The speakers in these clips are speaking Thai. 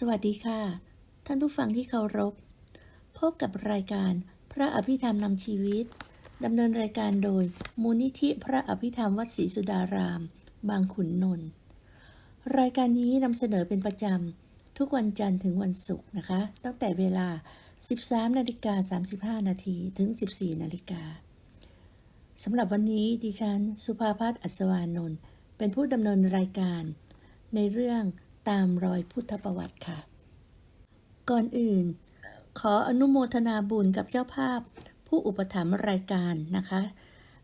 สวัสดีค่ะ ท่านผู้ฟังที่เคารพ พบกับรายการพระอภิธรรมนำชีวิตดำเนินรายการโดย มูลนิธิพระอภิธรรมวัดศรีสุดาราม บางขุนนนท์รายการนี้นำเสนอเป็นประจำ ทุกวันจันทร์ถึงวันศุกร์นะคะ ตั้งแต่เวลา 13นาฬิกา35นาทีถึง 14นาฬิกาสำหรับวันนี้ดิฉัน สุภาพัฒน์อัศวานนท์เป็นผู้ดำเนินรายการ ในเรื่อง ตามรอยพุทธประวัติค่ะ ก่อนอื่น ขออนุโมทนาบุญกับเจ้าภาพผู้อุปถัมภ์รายการนะคะ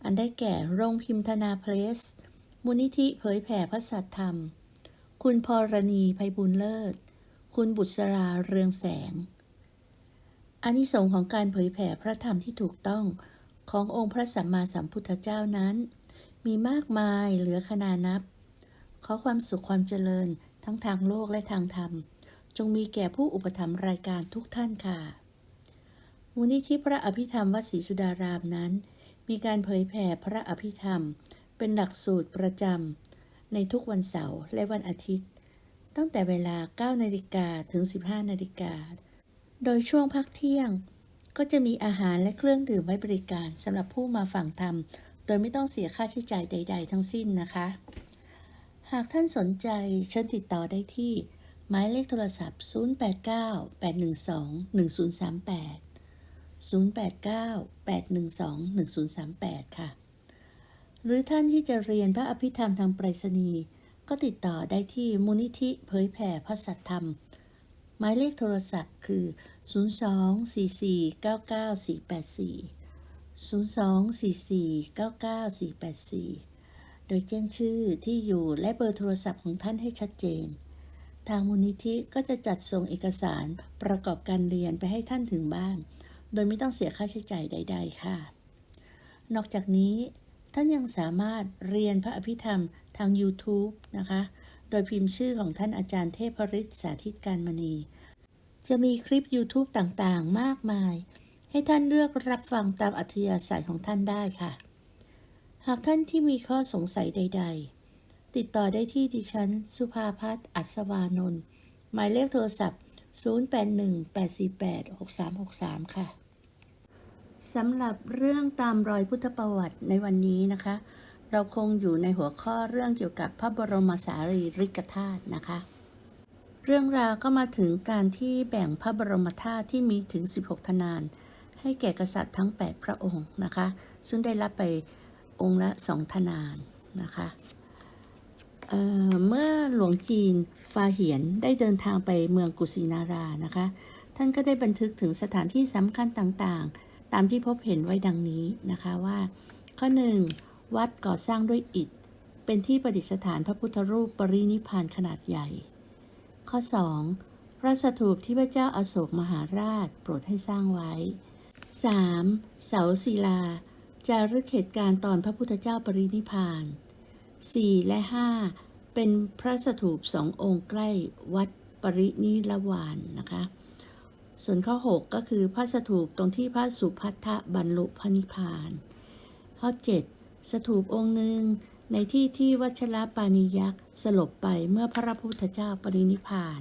อันได้แก่โรงพิมพ์ธนาเพลส มูลนิธิเผยแผ่พระสัทธรรม คุณพรณีไพบุญเลิศ คุณบุษราเรืองแสงอานิสงส์ของการเผยแผ่พระธรรมที่ถูกต้องขององค์พระสัมมาสัมพุทธเจ้านั้น มีมากมายเหลือขนานับ ขอความสุขความเจริญ ทั้งทางโลกและทางธรรม จงมีแก่ผู้อุปถัมภ์รายการทุกท่านค่ะ มูลนิธิพระอภิธรรมวัดศรีสุดารามนั้น มีการเผยแผ่พระอภิธรรม เป็นหลักสูตรประจำในทุกวันเสาร์และวันอาทิตย์ ตั้งแต่เวลา 9 นาฬิกาถึง 15 นาฬิกา โดยช่วงพักเที่ยง ก็จะมีอาหารและเครื่องดื่มไว้บริการสำหรับผู้มาฟังธรรม โดยไม่ต้องเสียค่าใช้จ่ายใด ๆ ทั้งสิ้นนะคะ หากท่านสนใจเชิญติดต่อได้ที่ หมายเลขโทรศัพท์ 089 812 1038 089 812 1038 ค่ะ หรือท่านที่จะเรียนพระอภิธรรมทางไปรษณีย์ก็ติดต่อได้ที่มูลนิธิเผยแผ่พระสัทธรรม หมายเลขโทรศัพท์คือ 02-44-99484 02-44-99484 โดยแจ้งชื่อที่อยู่และเบอร์โทรศัพท์ของท่านให้ชัดเจน ทางมูลนิธิก็จะจัดส่งเอกสารประกอบการเรียนไปให้ท่านถึงบ้าน โดยไม่ต้องเสียค่าใช้จ่ายใด ๆ ค่ะ นอกจากนี้ท่านยังสามารถเรียนพระอภิธรรมทาง YouTube นะคะ โดยพิมพ์ชื่อของท่านอาจารย์เทพฤทธิ์สาธิตการมณี จะมีคลิป YouTube ต่างๆ มากมาย ให้ท่านเลือกรับฟังตามอัธยาศัยของท่านได้ค่ะ หากท่านที่มีข้อสงสัยใด ๆ ติดต่อได้ที่ดิฉัน สุภาพัฒน์อัศวานนท์หมายเลขโทรศัพท์ 0818486363 ค่ะสำหรับเรื่องตามรอยพุทธประวัติในวันนี้นะคะ เราคงอยู่ในหัวข้อเรื่องเกี่ยวกับพระบรมสารีริกธาตุนะคะ เรื่องราวก็มาถึงการที่แบ่งพระบรมธาตุที่มีถึง 16 ทนาน ให้แก่กษัตริย์ทั้ง 8 พระองค์นะคะ ซึ่งได้รับไป องค์ละสองทนานนะคะเเมื่อหลวงจีนฟาเหียนได้เดินทางไปเมืองกุสินารานะคะ ท่านก็ได้บันทึกถึงสถานที่สำคัญต่างๆ ตามที่พบเห็นไว้ดังนี้นะคะว่า ข้อหนึ่งวัดก่อสร้างด้วยอิฐ เป็นที่ประดิษฐานพระพุทธรูปปรินิพพานขนาดใหญ่ ข้อ 2. พระสถูปที่พระเจ้าอาโศกมหาราชโปรดให้สร้างไว้ 3. เสาศิลา จารึกเหตุการณ์ตอนพระพุทธเจ้าปรินิพาน 4. และ 5. เป็นพระสถูปสององค์ใกล้วัดปรินิลวานนะคะ ส่วนข้อ 6 ก็คือพระสถูปตรงที่พระสุพัทธบรรลุพระนิพพาน ข้อ 7. สถูปองค์หนึ่งในที่ที่วัชรปานิยักษ์สลบไปเมื่อพระพุทธเจ้าปรินิพพาน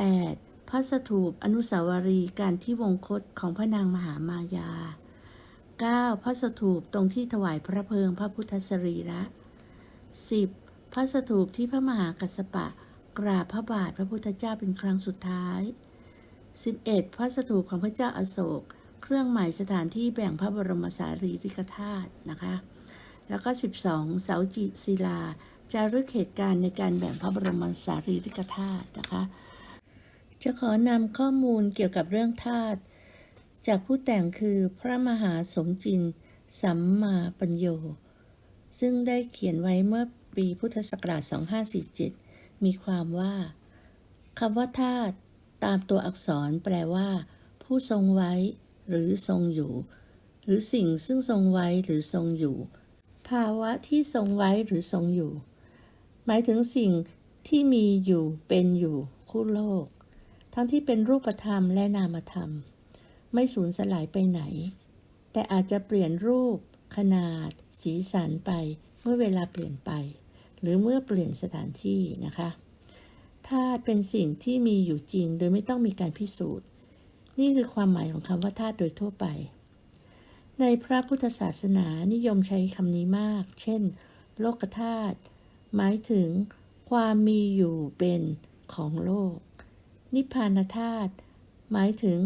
8. พระสถูปอนุสาวรีย์การที่วงคตของพระนางมหามายา 9. พระสถูปตรงที่ถวายพระเพลิงพระพุทธสรีระ 10. พระสถูปที่พระมหากัสสปะ กราบพระบาทพระพุทธเจ้าเป็นครั้งสุดท้าย 11. พระสถูปของพระเจ้าอาโศก เครื่องหมายสถานที่แบ่งพระบรมสารีริกธาตุนะคะ แล้วก็ 12 เสาจิศิลาจารึกเหตุการณ์ในการแบ่งพระบรมสารีริกธาตุนะคะ จะขอนำข้อมูลเกี่ยวกับเรื่องธาตุ จากผู้แต่งคือพระมหาสมจิน สัมมาปัญโย ซึ่งได้เขียนไว้เมื่อปีพุทธศักราช 2547 มีความว่าคำว่าธาตุตามตัวอักษรแปลว่า ผู้ทรงไว้ หรือทรงอยู่ หรือสิ่งซึ่งทรงไว้หรือทรงอยู่ ภาวะที่ทรงไว้หรือทรงอยู่ หมายถึงสิ่งที่มีอยู่เป็นอยู่คู่โลก ทั้งที่เป็นรูปธรรมและนามธรรม ไม่สูญสลายไปไหน แต่อาจจะเปลี่ยนรูป ขนาด สีสันไปเมื่อเวลาเปลี่ยนไป หรือเมื่อเปลี่ยนสถานที่นะคะธาตุเป็นสิ่งที่มีอยู่จริง โดยไม่ต้องมีการพิสูจน์ นี่คือความหมายของคำว่าธาตุโดยทั่วไป ในพระพุทธศาสนานิยมใช้คำนี้มาก เช่น โลกธาตุหมายถึงความมีอยู่เป็นของโลก นิพพานธาตุหมายถึง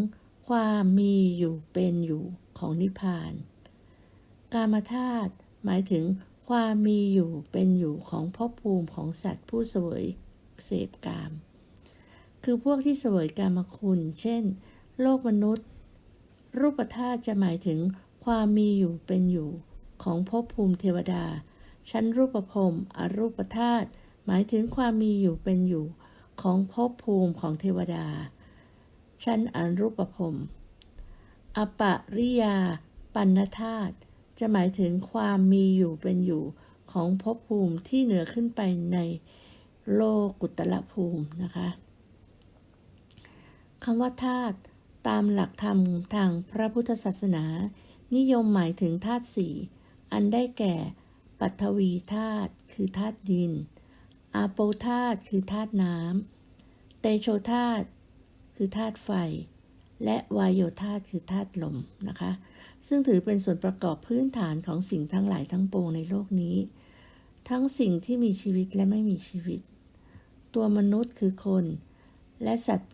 ความมีอยู่เป็นอยู่ของนิพพาน กามธาตุหมายถึงความมีอยู่เป็นอยู่ของภพภูมิของสัตว์ผู้เสวยเสพกาม คือพวกที่เสวยกามคุณ เช่น โลกมนุษย์ รูปธาตุจะหมายถึงความมีอยู่เป็นอยู่ของภพภูมิเทวดา ชั้นรูปภพอรูปธาตุหมายถึงความมีอยู่เป็นอยู่ของภพภูมิของเทวดา ชั้นอรูปภพอปริยา ปันธาตุจะหมายถึงความมีอยู่เป็นอยู่ของภพภูมิที่เหนือขึ้นไปในโลกุตละภูมินะคะคำว่าธาตุตามหลักธรรมทางพระพุทธศาสนา นิยมหมายถึงธาตุสี่อันได้แก่ปัทวีธาตุคือธาตุดินอาโปธาตุคือธาตุน้ำเตโชธาตุ คือธาตุไฟ และวายโยธาตุคือธาตุลมนะคะ ซึ่งถือเป็นส่วนประกอบพื้นฐานของสิ่งทั้งหลายทั้งปวงในโลกนี้ ทั้งสิ่งที่มีชีวิตและไม่มีชีวิต ตัวมนุษย์คือคน และสัตว์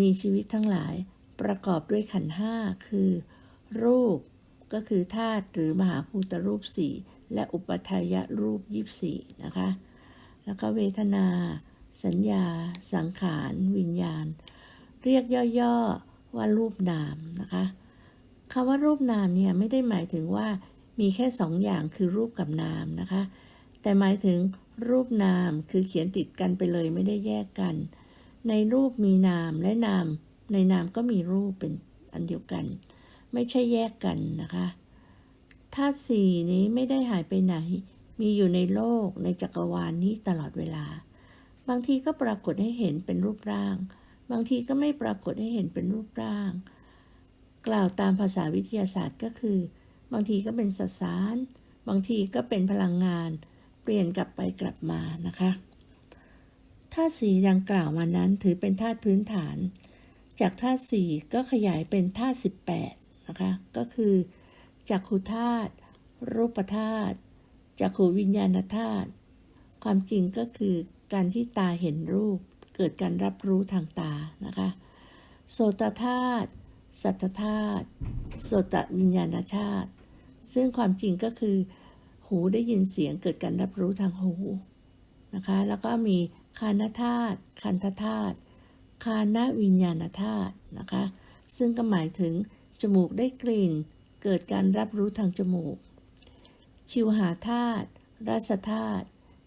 มีชีวิตทั้งหลายประกอบด้วยขันห้าคือ รูปก็คือธาตุหรือมหาภูตรูปสี่และอุปทายรูปยี่สี่นะคะ แล้วก็เวทนา สัญญา สังขาร วิญญาณ เรียกย่อๆว่ารูปนามนะคะคำว่ารูปนามเนี่ยไม่ได้หมายถึงว่ามีแค่สองอย่างคือรูปกับนามนะคะ แต่หมายถึงรูปนามคือเขียนติดกันไปเลยไม่ได้แยกกัน ในรูปมีนามและนาม ในนามก็มีรูปเป็นอันเดียวกัน ไม่ใช่แยกกันนะคะธาตุสี่นี้ไม่ได้หายไปไหน มีอยู่ในโลกในจักรวาลนนี้ตลอดเวลา บางทีก็ปรากฏให้เห็นเป็นรูปร่าง บางทีก็ไม่ปรากฏให้เห็นเป็นรูปร่าง กล่าวตามภาษาวิทยาศาสตร์ก็คือ บางทีก็เป็นสสาร บางทีก็เป็นพลังงาน เปลี่ยนกลับไปกลับมานะคะธาตุสีดังกล่าวมานั้นถือเป็นธาตุพื้นฐาน จากธาตุสี่ก็ขยายเป็นธาตุ18นะคะก็คือจักขุธาตุรูปธาตุจักขุวิญญาณธาตุความจริงก็คือการที่ตาเห็นรูป เกิดการรับรู้ทางตานะคะโสตธาตุสัทธาตุโสตวิญญาณธาตุซึ่งความจริงก็คือหูได้ยินเสียงเกิดการรับรู้ทางหูนะคะแล้วก็มีคานธาตุคันธาตุคานวิญญาณธาตุนะคะซึ่งก็หมายถึงจมูกได้กลิ่น เกิดการรับรู้ทางจมูก ชิวหาธาตุรสธาตุ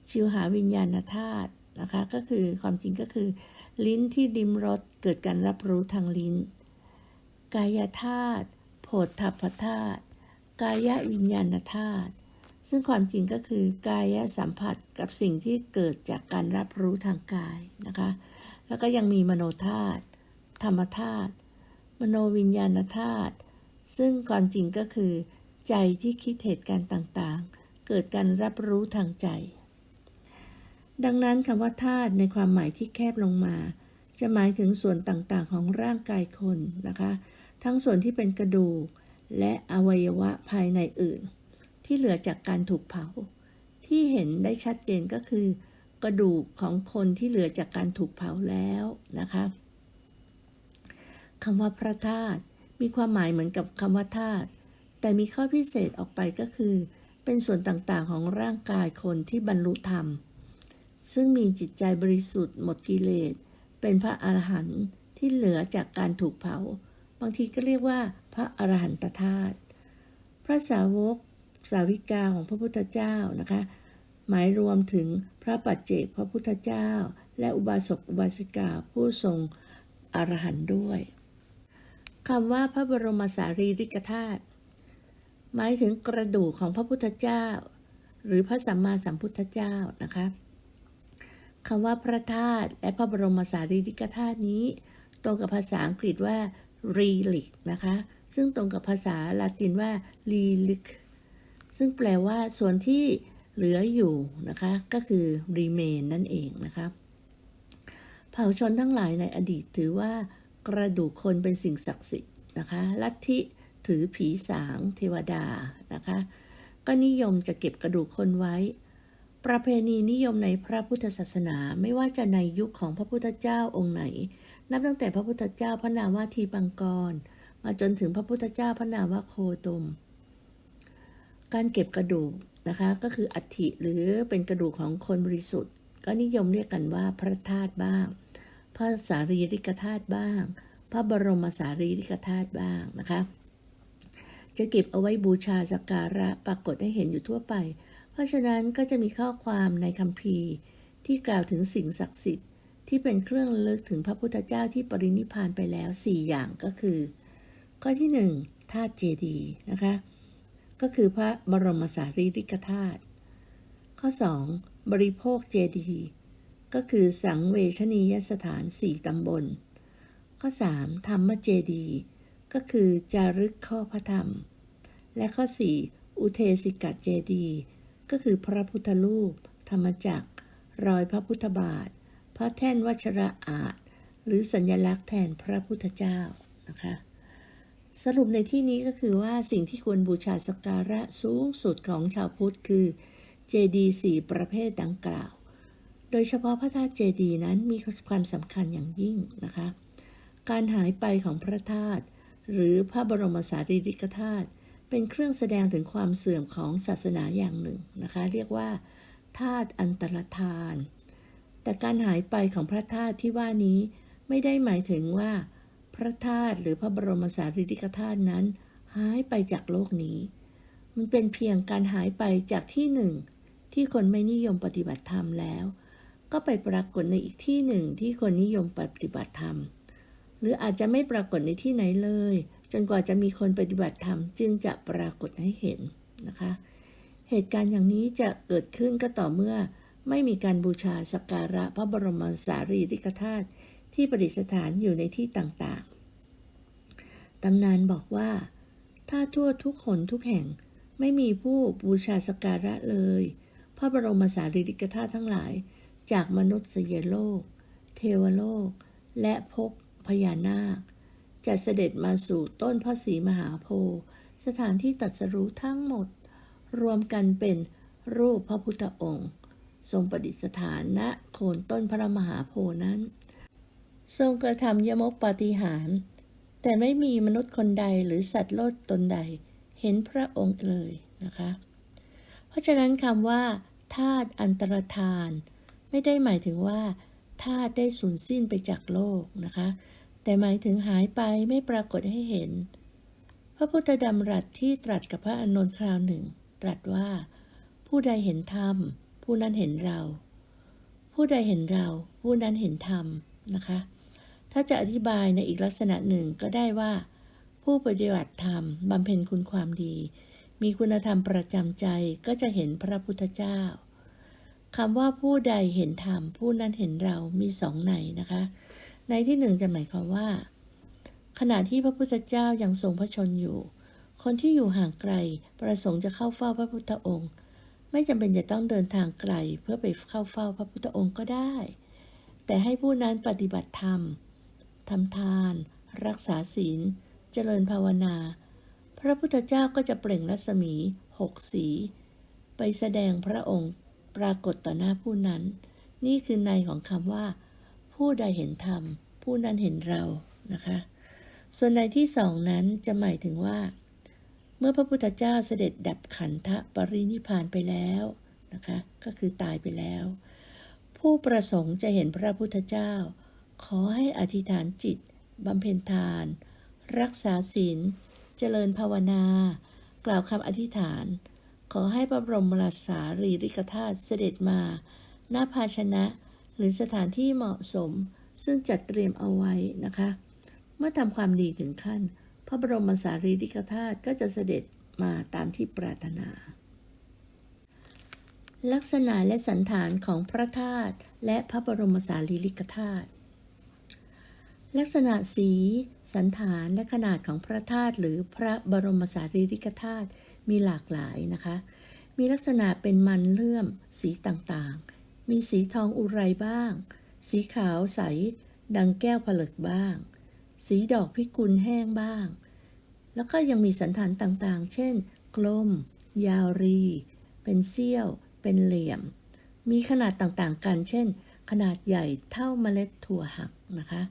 ชิวหาวิญญาณธาตุ นะคะก็คือความจริงก็คือ ลิ้นที่ดิมรสเกิดการรับรู้ทางลิ้น กายธาตุโผฏฐัพพธาตุกายวิญญาณธาตุซึ่งความจริงก็คือกายสัมผัสกับสิ่งที่เกิดจากการรับรู้ทางกายนะคะแล้วก็ยังมีมโนธาตุธรรมธาตุมโนวิญญาณธาตุซึ่งความจริงก็คือ ใจที่คิดเหตุการณ์ต่างๆ เกิดการรับรู้ทางใจ ดังนั้นคำว่าธาตุในความหมายที่แคบลงมา จะหมายถึงส่วนต่างๆ ของร่างกายคนนะคะ ทั้งส่วนที่เป็นกระดูก และอวัยวะภายในอื่น ที่เหลือจากการถูกเผา ที่เห็นได้ชัดเจนก็คือ กระดูกของคนที่เหลือจากการถูกเผาแล้วนะคะคำว่าพระธาตุมีความหมายเหมือนกับคำว่าธาตุแต่มีข้อพิเศษออกไปก็คือ เป็นส่วนต่างๆของร่างกายคนที่บรรลุธรรม ซึ่งมีจิตใจบริสุทธิ์หมดกิเลส เป็นพระอรหันต์ที่เหลือจากการถูกเผา บางทีก็เรียกว่าพระอรหันตธาตุพระสาวกสาวิกาของพระพุทธเจ้านะคะ หมายรวมถึงพระปัจเจกพระพุทธเจ้า และอุบาสกอุบาสิกาผู้ทรงอรหันต์ด้วยคำว่าพระบรมสารีริกธาตุหมายถึงกระดูกของพระพุทธเจ้า หรือพระสัมมาสัมพุทธเจ้านะคะ คำว่าพระธาตุและพระบรมสารีริกธาตุนี้ ตรงกับภาษาอังกฤษว่า relic นะคะ ซึ่งตรงกับภาษาลาตินว่า relic ซึ่งแปลว่าส่วนที่เหลืออยู่นะคะ ก็คือ remain นั่นเองนะคะ เผ่าชนทั้งหลายในอดีตถือว่ากระดูกคนเป็นสิ่งศักดิ์สิทธิ์นะคะลัทธิถือผีสางเทวดานะคะ ก็นิยมจะเก็บกระดูกคนไว้ ประเพณีนิยมในพระพุทธศาสนาไม่ว่าจะในยุคของพระพุทธเจ้าองค์ไหน นับตั้งแต่พระพุทธเจ้าพระนามว่าทีปังกร มาจนถึงพระพุทธเจ้าพระนามว่าโคตม การเก็บกระดูกนะคะก็คืออัฐิหรือเป็นกระดูกของคนบริสุทธิ์ ก็นิยมเรียกกันว่าพระธาตุบ้าง พระสารีริกธาตุบ้าง พระบรมสารีริกธาตุบ้างนะคะ จะเก็บเอาไว้บูชาสักการะปรากฏให้เห็นอยู่ทั่วไป เพราะฉะนั้นก็จะมีข้อความในคัมภีร์ที่กล่าวถึงสิ่งศักดิ์สิทธิ์ ที่เป็นเครื่องลึกถึงพระพุทธเจ้าที่ปรินิพานไปแล้ว 4 อย่างก็คือ ข้อที่ 1ธาตุเจดีนะคะ ก็คือพระบรมสารีริกธาตุข้อ 2 บริโภคเจดีก็คือสังเวชนียสถาน 4 ตำบล ข้อ 3 ธรรมเจดีก็คือจารึกข้อพระธรรม และข้อ 4 อุเทสิกะเจดีย์ ก็คือพระพุทธรูป ธรรมจักร รอยพระพุทธบาท พระแท่นวัชระอาจ หรือสัญลักษณ์แทนพระพุทธเจ้านะคะสรุปในที่นี้ก็คือว่าสิ่งที่ควรบูชาสักการะสูงสุดของชาวพุทธคือเจดีย์สี่ประเภทดังกล่าว โดยเฉพาะพระธาตุเจดีย์นั้นมีความสำคัญอย่างยิ่งนะคะ การหายไปของพระธาตุหรือพระบรมสารีริกธาตุ เป็นเครื่องแสดงถึงความเสื่อมของศาสนาอย่างหนึ่งนะคะ เรียกว่าธาตุอันตรธาน แต่การหายไปของพระธาตุที่ว่านี้ไม่ได้หมายถึงว่า พระธาตุหรือพระบรมสารีริกธาตุนั้น หายไปจากโลกนี้ มันเป็นเพียงการหายไปจากที่หนึ่ง ที่คนไม่นิยมปฏิบัติธรรมแล้ว ก็ไปปรากฏในอีกที่หนึ่งที่คนนิยมปฏิบัติธรรม หรืออาจจะไม่ปรากฏในที่ไหนเลย นกว่าจะมีคนปฏิบัติธรรมจึงจะปรากฏให้เห็นนะคะ เหตุการณ์อย่างนี้จะเกิดขึ้นก็ต่อเมื่อไม่มีการบูชาสักการะพระบรมสารีริกธาตุที่ประดิษฐานอยู่ในที่ต่างๆ ตำนานบอกว่า ถ้าทั่วทุกคนทุกแห่งไม่มีผู้บูชาสักการะเลย พระบรมสารีริกธาตุทั้งหลาย จากมนุษยโลก เทวโลก และภพพญานาค จะเสด็จมาสู่ต้นพระศรีมหาโพธิ์สถานที่ตัดสรู้ทั้งหมด รวมกันเป็นรูปพระพุทธองค์ ทรงประดิษฐานณโคนต้นพระมหาโพธิ์นั้น ทรงกระทำยมกปาฏิหาริย์แต่ไม่มีมนุษย์คนใดหรือสัตว์โลกตนใด เห็นพระองค์เลยนะคะ เพราะฉะนั้นคำว่าธาตุอันตรธาน ไม่ได้หมายถึงว่าธาตุได้สูญสิ้นไปจากโลกนะคะ แต่หมายถึงหายไปไม่ปรากฏให้เห็น พระพุทธดำรัสที่ตรัสกับพระอานนท์คราวหนึ่ง ตรัสว่า ผู้ใดเห็นธรรม ผู้นั้นเห็นเรา ผู้ใดเห็นเรา ผู้นั้นเห็นธรรมนะคะ ถ้าจะอธิบายในอีกลักษณะหนึ่งก็ได้ว่า ผู้ปฏิบัติธรรมบำเพ็ญคุณความดี มีคุณธรรมประจำใจก็จะเห็นพระพุทธเจ้าคำว่าผู้ใดเห็นธรรมผู้นั้นเห็นเรามีสองในนะคะ ในที่หนึ่งจะหมายความว่า ขณะที่พระพุทธเจ้ายังทรงพระชนอยู่ คนที่อยู่ห่างไกลประสงค์จะเข้าเฝ้าพระพุทธองค์ ไม่จำเป็นจะต้องเดินทางไกลเพื่อไปเข้าเฝ้าพระพุทธองค์ก็ได้ แต่ให้ผู้นั้นปฏิบัติธรรมทำทาน รักษาศีล เจริญภาวนา พระพุทธเจ้าก็จะเปล่งรัศมีหกสี ไปแสดงพระองค์ปรากฏต่อหน้าผู้นั้น นี่คือในของคำว่า ผู้ใดเห็นธรรม ผู้นั้นเห็นเรานะคะ ส่วนในที่สองนั้นจะหมายถึงว่า เมื่อพระพุทธเจ้าเสด็จดับขันธปรินิพพานไปแล้วนะคะ ก็คือตายไปแล้ว ผู้ประสงค์จะเห็นพระพุทธเจ้า ขอให้อธิษฐานจิตบำเพ็ญทาน รักษาศีล เจริญภาวนา กล่าวคำอธิษฐาน ขอให้พระบรมราสารีริกธาตุเสด็จมา หน้าภาชนะ หรือสถานที่เหมาะสม ซึ่งจัดเตรียมเอาไว้นะคะ เมื่อทำความดีถึงขั้น พระบรมสารีริกธาตุก็จะเสด็จมาตามที่ปรารถนา ลักษณะและสันฐานของพระธาตุและพระบรมสารีริกธาตุลักษณะสี สันฐานและขนาดของพระธาตุหรือพระบรมสารีริกธาตุมีหลากหลายนะคะ มีลักษณะเป็นมันเลื่อมสีต่าง มีสีทองอุไรบ้าง สีขาวใส ดังแก้วผลึกบ้าง สีดอกพิกุลแห้งบ้าง แล้วก็ยังมีสันฐานต่างๆ เช่น กลม ยาวรี เป็นเสี้ยว เป็นเหลี่ยม มีขนาดต่างๆ กัน เช่น ขนาดใหญ่เท่าเมล็ดถั่วหักนะคะ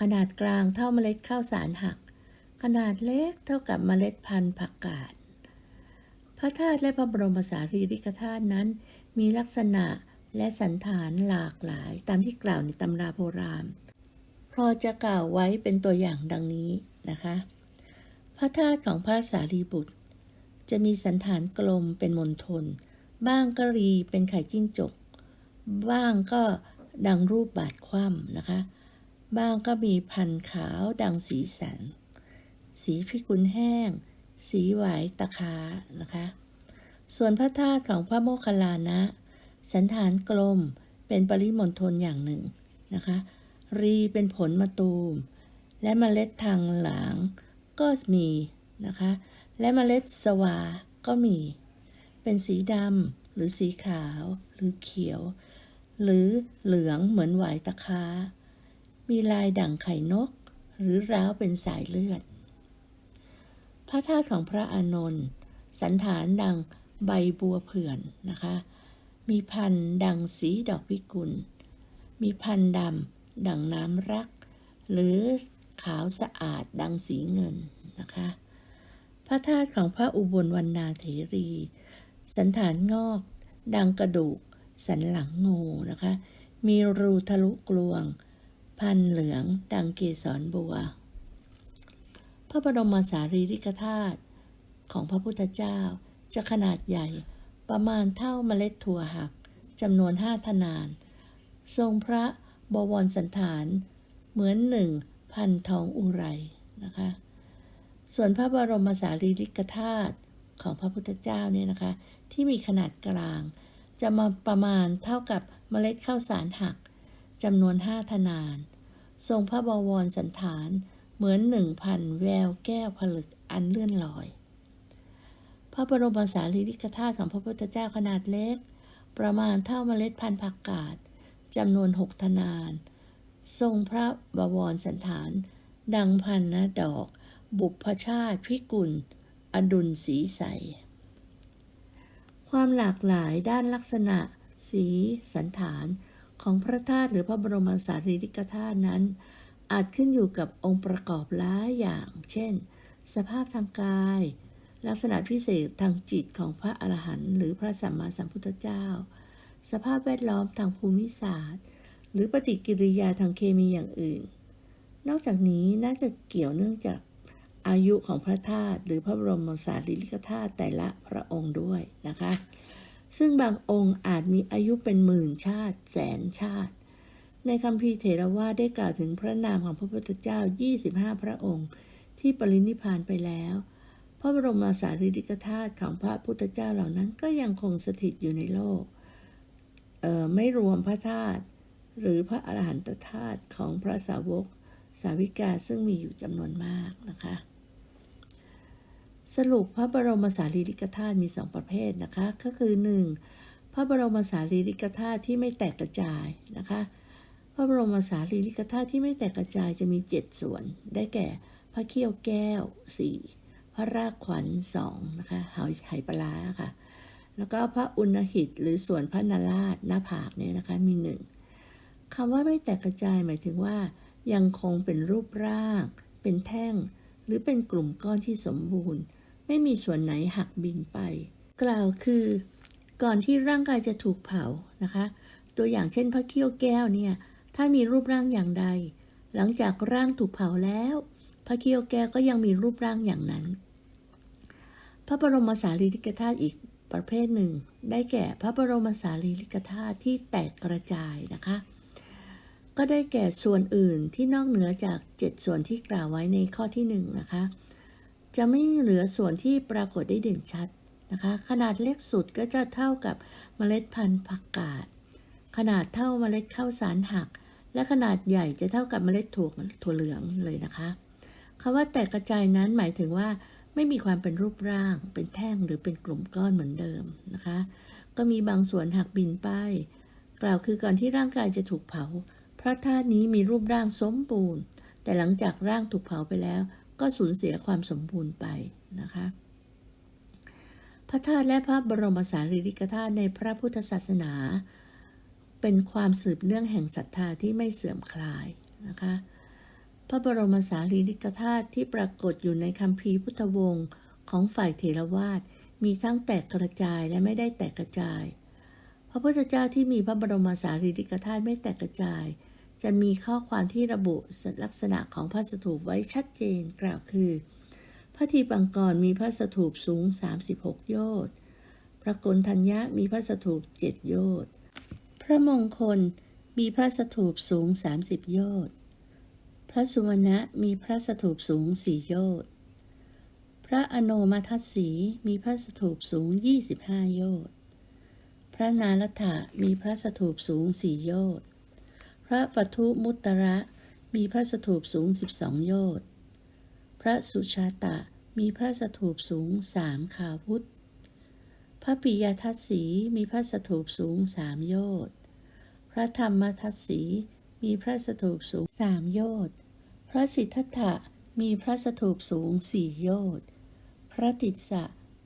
ขนาดกลางเท่าเมล็ดข้าวสารหัก ขนาดเล็กเท่ากับเมล็ดพันธุ์ผักกาดพระธาตุและพระบรมสารีริกธาตุนั้น มีลักษณะ และสันฐานหลากหลายตามที่กล่าวในตำราโบราณ พอจะกล่าวไว้เป็นตัวอย่างดังนี้นะคะ พระธาตุของพระสารีบุตร จะมีสันฐานกลมเป็นมณฑลบ้างก็รีเป็นไข่จิ้งจก บ้างก็ดังรูปบาดคว่ำนะคะ บ้างก็มีพันขาวดังสีสัน สีพิกุลแห้ง สีหวายตะคานะคะ ส่วนพระธาตุของพระโมคคัลลานะ สันฐานกลมเป็นปริมณฑลอย่างหนึ่งนะคะ รีเป็นผลมะตูม และเมล็ดทางหลางก็มีนะคะ และเมล็ดสวาก็มี เป็นสีดำหรือสีขาวหรือเขียว หรือเหลืองเหมือนหวายตะคามีลายด่างไข่นก หรือร้าวเป็นสายเลือด พระธาตุของพระอานนท์สันฐานดังใบบัวเผื่อนนะคะ มีพันดังสีดอกพิกุล มีพันดำดังน้ำรัก หรือขาวสะอาดดังสีเงินนะคะ พระธาตุของพระอุบลวรรณาเถรี สันฐานงอก ดังกระดูก สันหลังงูนะคะ มีรูทะลุกลวง พันเหลืองดังเกสรบัว พระบรมสารีริกธาตุของพระพุทธเจ้าจะขนาดใหญ่ ประมาณเท่าเมล็ดถั่วหักจำนวนห้าทนาน ทรงพระบวรสันฐาน เหมือนหนึ่งพันทองอุไรนะคะ ส่วนพระบรมสารีริกธาตุของพระพุทธเจ้าเนี่ยนะคะ ที่มีขนาดกลาง จะมาประมาณเท่ากับเมล็ดข้าวสารหักจำนวนห้าทนาน ทรงพระบวรสันฐานเหมือนหนึ่งพันแววแก้วผลึกอันเลื่อนลอย ระบรมสารีริกธาตุของพระพุทธเจ้าขนาดเล็ก ประมาณเท่าเมล็ดพันธุ์ผักกาดจำนวนหกทนาน ทรงพระบวรสันฐาน ดังพันนะดอก บุพชาติพิกุล อดุลสีใส ความหลากหลายด้านลักษณะ สีสันฐานของพระธาตุหรือพระบรมสารีริกธาตุนั้น อาจขึ้นอยู่กับองค์ประกอบหลายอย่าง เช่น สภาพทางกาย ลักษณะพิเศษทางจิตของพระอรหันต์หรือพระสัมมาสัมพุทธเจ้า สภาพแวดล้อมทางภูมิศาสตร์ หรือปฏิกิริยาทางเคมีอย่างอื่น นอกจากนี้น่าจะเกี่ยวเนื่องจากอายุของพระธาตุหรือพระบรมสารีริกธาตุแต่ละพระองค์ด้วยนะคะ ซึ่งบางองค์อาจมีอายุเป็นหมื่นชาติ แสนชาติ ในคำพีร์เถรวาทได้กล่าวถึงพระนามของพระพุทธเจ้า 25 พระองค์ ที่ปรินิพานไปแล้ว พระบรมสารีริกธาตุของพระพุทธเจ้าเหล่านั้นก็ยังคงสถิตอยู่ในโลก ไม่รวมพระธาตุหรือพระอรหันตธาตุของพระสาวกสาวิกาซึ่งมีอยู่จำนวนมากนะคะ สรุปพระบรมสารีริกธาตุมีสองประเภทนะคะ ก็คือ 1. พระบรมสารีริกธาตุที่ไม่แตกกระจายนะคะ พระบรมสารีริกธาตุที่ไม่แตกกระจายจะมี 7 ส่วน ได้แก่พระเขี้ยวแก้ว 4. พระรากขวัญ2นะคะหายไหปลาค่ะ แล้วก็พระอุณหิตหรือส่วนพระนาราชหน้าผากเนี่ยนะคะมีหนึ่งคำว่าไม่แตกกระจายหมายถึงว่า ยังคงเป็นรูปร่าง เป็นแท่ง หรือเป็นกลุ่มก้อนที่สมบูรณ์ ไม่มีส่วนไหนหักบินไป กล่าวคือ ก่อนที่ร่างกายจะถูกเผานะคะ ตัวอย่างเช่นพระเขี้ยวแก้วเนี่ยถ้ามีรูปร่างอย่างใด หลังจากร่างถูกเผาแล้ว พระเขี้ยวแก้วก็ยังมีรูปร่างอย่างนั้น ระบรมสารีริกธาตุอีกประเภทหนึ่ง ได้แก่พระบรมสารีริกธาตุที่แตกกระจายนะคะ ก็ได้แก่ส่วนอื่นที่นอกเหนือจาก 7 ส่วนที่กล่าวไว้ในข้อที่1นงนะคะ จะไม่เหลือส่วนที่ปรากฏได้เด่นชัดนะคะ ขนาดเล็กสุดก็จะเท่ากับเมล็ดพันธุ์ผักกาด ขนาดเท่าเมล็ดข้าวสารหัก และขนาดใหญ่จะเท่ากับเมล็ดถั่วถั่วเหลืองเลยนะคะคำว่าแตกกระจายนั้นหมายถึงว่า ไม่มีความเป็นรูปร่าง เป็นแท่งหรือเป็นกลุ่มก้อนเหมือนเดิมนะคะ ก็มีบางส่วนหักบินไป กล่าวคือก่อนที่ร่างกายจะถูกเผาพพระธาตุนี้มีรูปร่างสมบูรณ์ แต่หลังจากร่างถูกเผาไปแล้ว ก็สูญเสียความสมบูรณ์ไปนะคะ พระธาตุและพระบรมสารีริกธาตุในพระพุทธศาสนา เป็นความสืบเนื่องแห่งศรัทธาที่ไม่เสื่อมคลายนะคะ พระบรมสารีริกธาตุที่ปรากฏอยู่ในคัมภีร์พุทธวงศ์ของฝ่ายเถรวาทมีทั้งแตกกระจายและไม่ได้แตกกระจาย พระพุทธเจ้าที่มีพระบรมสารีริกธาตุไม่แตกกระจาย จะมีข้อความที่ระบุลักษณะของพระสถูปไว้ชัดเจนกล่าวคือ พระทีปังกรมีพระสถูปสูง 36 โยชน์พระกลทัญญะมีพระสถูปเจ็ดโยชน์พระมงคลมีพระสถูปสูง 30 โยชน์ พระสุวรรณะมีพระสถูปสูงสี่โยชน์ พระอโนมัทัสสีมีพระสถูปสูง25โยชน์ พระนารัถะมีพระสถูปสูงสี่โยชน์ พระปทุมุตระมีพระสถูปสูง12โยชน์ พระสุชาตะมีพระสถูปสูงสามขาวุธ พระปิยทัศสีมีพระสถูปสูงสามโยชน์ พระธรรมทัศสีมีพระสถูปสูงสามโยชน์ พระสิทธัตถะมีพระสถูปสูงสี่โยชน์ พระติสสะ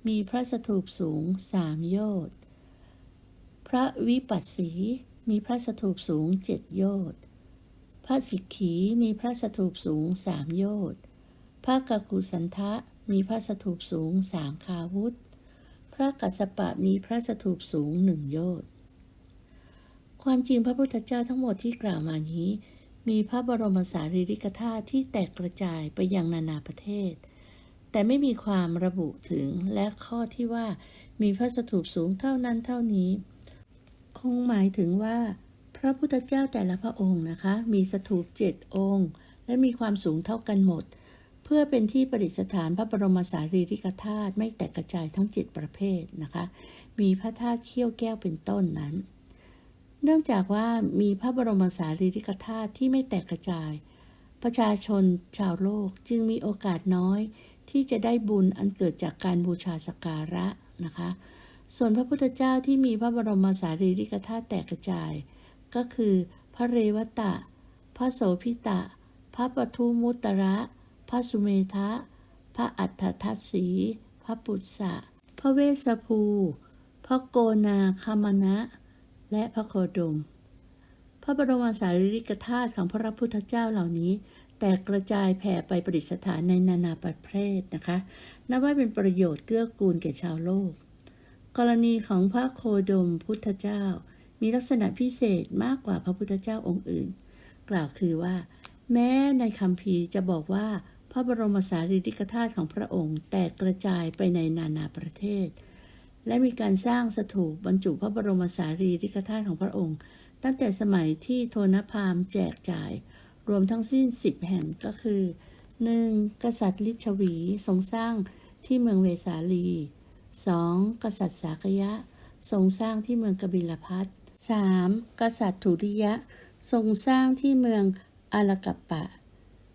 มีพระสถูปสูงสามโยชน์ พระวิปัสสี มีพระสถูปสูงเจ็ดโยชน์ พระสิกขีมีพระสถูปสูงสามโยชน์ พระกกุสันทะมีพระสถูปสูงสามคาวุธ พระกัสสปะมีพระสถูปสูงหนึ่งโยชน์ ความจริงพระพุทธเจ้าทั้งหมดที่กล่าวมานี้ มีพระบรมสารีริกธาตุที่แตกกระจายไปยังนานาประเทศ แต่ไม่มีความระบุถึงและข้อที่ว่ามีพระสถูปสูงเท่านั้นเท่านี้ คงหมายถึงว่า พระพุทธเจ้าแต่ละพระองค์นะคะ มีสถูปเจ็ดองค์ และมีความสูงเท่ากันหมด เพื่อเป็นที่ประดิษฐานพระบรมสารีริกธาตุไม่แตกกระจายทั้งเจ็ดประเภทนะคะ มีพระธาตุเขี้ยวแก้วเป็นต้นนั้น เนื่องจากว่ามีพระบรมสารีริกธาตุที่ไม่แตกกระจาย ประชาชนชาวโลกจึงมีโอกาสน้อย ที่จะได้บุญอันเกิดจากการบูชาสักการะนะคะ ส่วนพระพุทธเจ้าที่มีพระบรมสารีริกธาตุแตกกระจาย ก็คือ พระเรวตะ พระโสพิตะ พระปทุมุตระ พระสุเมธะพระอัฏฐทัศสี พระปุตสะ พระเวสสภู พระโกนาคามณะ และพระโคดม พระบรมสารีริกธาตุของพระพุทธเจ้าเหล่านี้ แตกกระจายแผ่ไปประดิษฐานในนานาประเทศนะคะ นับว่าเป็นประโยชน์เกื้อกูลแก่ชาวโลก กรณีของพระโคดมพุทธเจ้า มีลักษณะพิเศษมากกว่าพระพุทธเจ้าองค์อื่น กล่าวคือว่า แม้ในคัมภีจะบอกว่าพระบรมสารีริกธาตุของพระองค์แตกกระจายไปในนานาประเทศ และมีการสร้างสถูปบรรจุพระบรมสารีริกธาตุของพระองค์ ตั้งแต่สมัยที่โทนพามแจกจ่าย รวมทั้งสิ้น 10 แห่งก็คือ 1. กษัตริย์ลิชวีทรงสร้างที่เมืองเวสาลี 2. กษัตริย์สากยะ ทรงสร้างที่เมืองกบิลพัท 3. กษัตริย์ถุริยะ ทรงสร้างที่เมืองอาลกัปปะ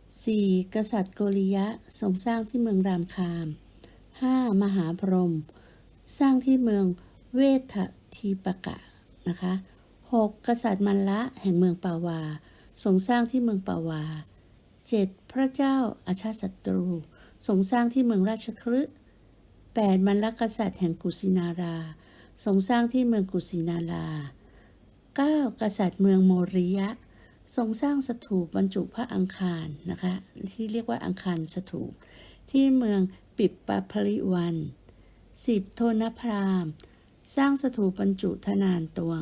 4. กษัตริย์โกริยะ ทรงสร้างที่เมืองรามคาม 5. มหาพรหม สร้างที่เมืองเวททีปกะนะคะ 6. กษัตริย์มัลละแห่งเมืองปาวาทรงสร้างที่เมืองปาวา 7. พระเจ้าอาชาศัตรูทรงสร้างที่เมืองราชคฤห์ 8. มัลลกษัตริย์แห่งกุสินาราทรงสร้างที่เมืองกุสินารา 9. กษัตริย์เมืองโมริยะ ทรงสร้างสถูปบรรจุพระอังคารนะคะที่เรียกว่าอังคารสถูปที่เมืองปิปปาพลิวัน 10. โทนพรามสร้างสถูปบรรจุธนานตวง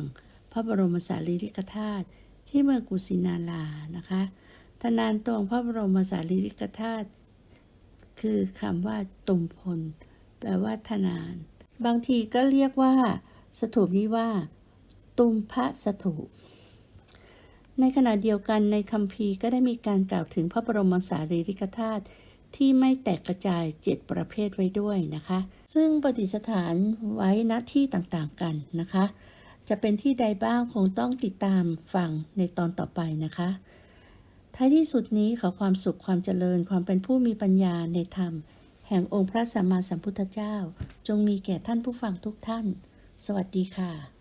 พระบรมสารีริกธาตุที่เมืองกุสินารานะคะธนานตวงพระบรมสารีริกธาตุคือคำว่าตุมพล แปลว่าธนาน บางทีก็เรียกว่า สถูปนี้ว่า ตุมพระสถูปในขณะเดียวกันในคัมภีร์ก็ได้มีการกล่าวถึงพระบรมสารีริกธาตุที่ไม่แตกกระจายเจ็ดประเภทไว้ด้วยนะคะ ซึ่งประดิษฐานไว้ณที่ต่างๆกันนะคะ จะเป็นที่ใดบ้างคงต้องติดตามฟังในตอนต่อไปนะคะ ท้ายที่สุดนี้ขอความสุขความเจริญความเป็นผู้มีปัญญาในธรรม แห่งองค์พระสัมมาสัมพุทธเจ้า จงมีแก่ท่านผู้ฟังทุกท่าน สวัสดีค่ะ